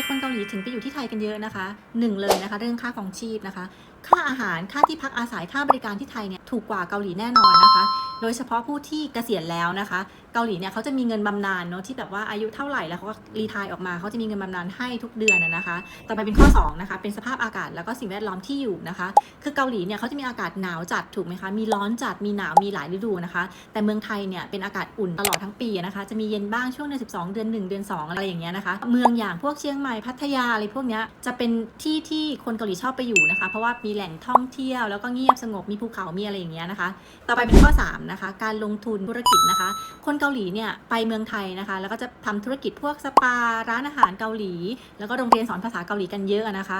มคนเกาหลีถึงไปอยู่ที่ไทยกันเยอะนะคะหนึ่งเลยนะคะ เรื่องค่าของชีพนะคะ ค่าอาหารค่าที่พักอาศัยค่าบริการที่ไทยเนี่ยถูกกว่าเกาหลีแน่นอนนะคะโดยเฉพาะผู้ที่เกษียณแล้วนะคะ เกาหลีเนี่ยเขาจะมีเงินบำนาญเนาะที่แบบว่าอายุเท่าไหร่แล้วเขาก็รีทายออกมาเขาจะมีเงินบำนาญให้ทุกเดือนนะนะคะ ต่อไปเป็นข้อ2นะคะเป็นสภาพอากาศแล้วก็สิ่งแวดล้อมที่อยู่นะคะ คือเกาหลีเนี่ยเขาจะมีอากาศหนาวจัดถูกไหมคะมีร้อนจัดมีหนาวมีหลายฤดูนะคะ แต่เมืองไทยเนี่ยเป็นอากาศอุ่นตลอดทั้งปีนะคะ จะมีเย็นบ้างช่วงเดือน12 เดือน 1 เดือน 2 อะไรอย่างเงี้ยนะคะ เมืองอย่างพวกเชียงใหม่พัทยาอะไรพวกเนี้ยจะเป็นที่ที่คนเกาหลีชอบไปอยู่นะคะ เพราะว่ามีแหล่งท่องเที่ยวแล้วก็เงียบสงบมีภูเขามีอะไรอย่างเงี้ยนะคะ ต่อไปเป็นข้อ3นะคะการลงทุนธุรกิจนะคะ คนเกาหลีเนี่ยไปเมืองไทยนะคะ แล้วก็จะทำธุรกิจพวกสปาร้านอาหารเกาหลี แล้วก็โรงเรียนสอนภาษาเกาหลีกันเยอะนะคะ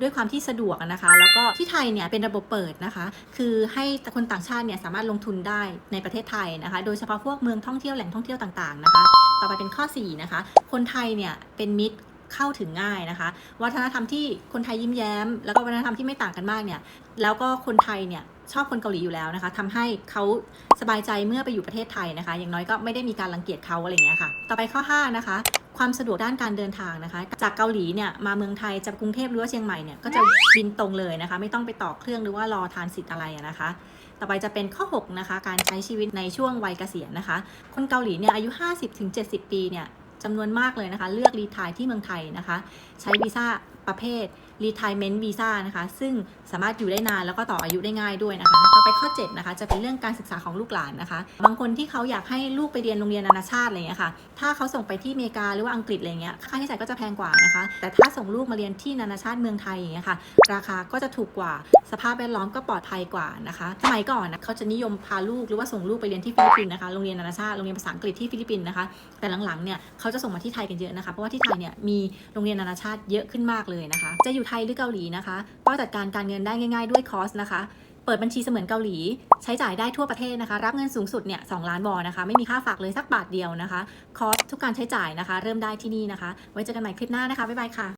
ด้วยความที่สะดวกนะคะ แล้วก็ที่ไทยเนี่ยเป็นระบบเปิดนะคะ คือให้คนต่างชาติเนี่ยสามารถลงทุนได้ในประเทศไทยนะคะ โดยเฉพาะพวกเมืองท่องเที่ยวแหล่งท่องเที่ยวต่างๆนะคะ ต่อไปเป็นข้อ4นะคะ คนไทยเนี่ยเป็นมิตร เข้าถึงง่ายนะคะ วัฒนธรรมที่คนไทยยิ้มแย้ม แล้วก็วัฒนธรรมที่ไม่ต่างกันมากเนี่ยแล้วก็คนไทยเนี่ยชอบคนเกาหลีอยู่แล้วนะคะทำให้เขาสบายใจเมื่อไปอยู่ประเทศไทยนะคะ อย่างน้อยก็ไม่ได้มีการรังเกียจเขาอะไรเงี้ยค่ะ ต่อไปข้อ 5 นะคะ ความสะดวกด้านการเดินทางนะคะ จากเกาหลีเนี่ยมาเมืองไทยจากกรุงเทพหรือว่าเชียงใหม่เนี่ยก็จะบินตรงเลยนะคะ ไม่ต้องไปต่อเครื่องหรือว่ารอทานสิทธิ์อะไรนะคะ ต่อไปจะเป็นข้อ 6 นะคะ การใช้ชีวิตในช่วงวัยเกษียณนะคะ คนเกาหลีเนี่ยอายุ 50-70 ปีเนี่ย จำนวนมากเลยนะคะ เลือกรีทายที่เมืองไทยนะคะ ใช้วีซ่าประเภท retirement visa นะคะ ซึ่งสามารถอยู่ได้นานแล้วก็ต่ออายุได้ง่ายด้วยนะคะต่อไปข้อ7นะคะจะเป็นเรื่องการศึกษาของลูกหลานนะคะ บางคนที่เขาอยากให้ลูกไปเรียนโรงเรียนนานาชาติอะไรอย่างเงี้ยค่ะ ถ้าเขาส่งไปที่อเมริกาหรือว่าอังกฤษอะไรเงี้ย ค่าใช้จ่ายก็จะแพงกว่านะคะ แต่ถ้าส่งลูกมาเรียนที่นานาชาติเมืองไทยอย่างเงี้ยค่ะ ราคาก็จะถูกกว่า สภาพแวดล้อมก็ปลอดภัยกว่านะคะ สมัยก่อนนะเขาจะนิยมพาลูกหรือว่าส่งลูกไปเรียนที่ฟิลิปปินส์นะคะ โรงเรียนนานาชาติ โรงเรียนภาษาอังกฤษที่ฟิลิปปินส์นะคะ แต่หลังๆเนี่ยเขาจะส่งมาที่ไทยกันเยอะนะคะ เพราะว่าที่ไทยเนี่ยมีโรงเรียนนานาชาติเยอะขึ้นมากเลยนะคะ จะอยู่ไทยหรือเกาหลีนะคะ ก็จัดการการเงินได้ง่ายๆด้วยคอสนะคะ เปิดบัญชีเสมือนเกาหลี ใช้จ่ายได้ทั่วประเทศนะคะ รับเงินสูงสุดเนี่ยสล้านวอนนะคะ ไม่มีค่าฝากเลยสักบาทเดียวนะคะ คอสทุกการใช้จ่ายนะคะ เริ่มได้ที่นี่นะคะ ไว้เจอกันใหม่คลิปหน้านะคะ บ๊ายบายค่ะ